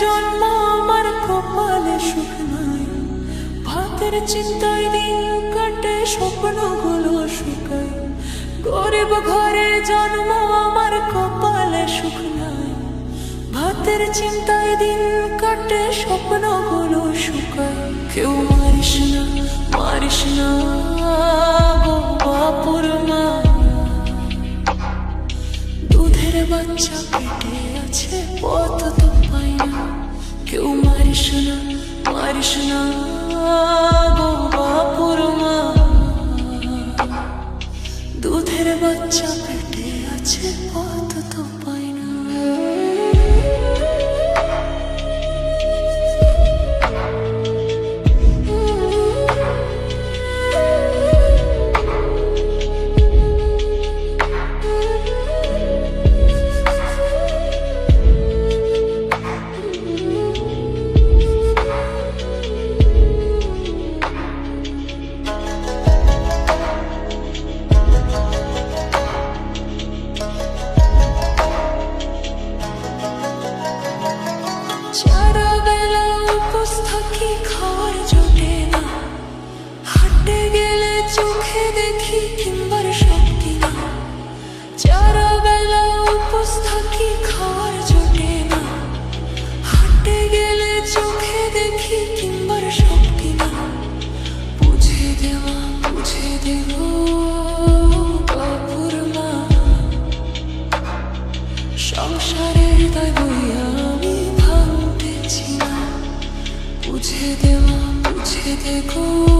জন্ম আমার ভাতের চিন্তায় দিন কাটে স্বপ্ন শুকাই গরিব ঘরে জন্ম, আমার কপালে সুখ নাই। ভাতের চিন্তায় দিন কাটে কেউ মারিস না মারিস না বাপুর মা। দুধের বাচ্চা পেটে আছে, পথ তো পাই না। কেউ মারিস না মারিস না বাচ্চা পেটে আছে কত তোমার সংসারের তাই বই আমি ভাবতেছি না। বুঝে দেওয়া বুঝে দেখো।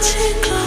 touch.